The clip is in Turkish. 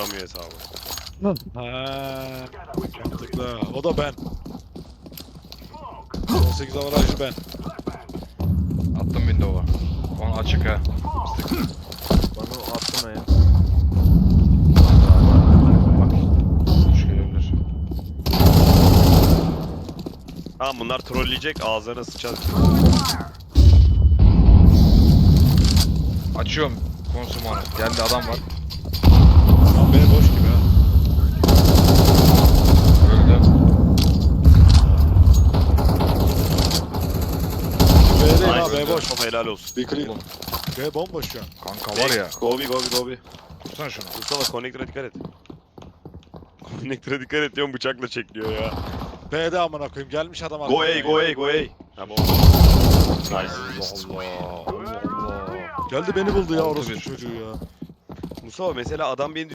Ramıyor hesabı. Ha, mantıklı. O da ben. 18 avarajlı ben. Attım window'a. Onu açık ha. Bana attım ya. Bak. Kuş gelebilir. Tamam bunlar trolleyecek ağzlarına sıçar. Açıyorum konsumanı. Geldi adam var. Beni boş gibi ha. Öldü. B'deyim ha. B boş. Ama helal olsun. Bir. Oğlum B bomboş şu an. kanka var ya. Gobi gobi gobi. Tutsana şunu. Mustafa connector'a dikkat et. Connector'a dikkat et diyorum bıçakla çekliyor ya. B'de amına koyayım. Gelmiş adam Go. A go A go A. Tamam. Nice. Allah Allah. Geldi beni buldu ya bir. çocuğu ya. Mustafa mesela adam beni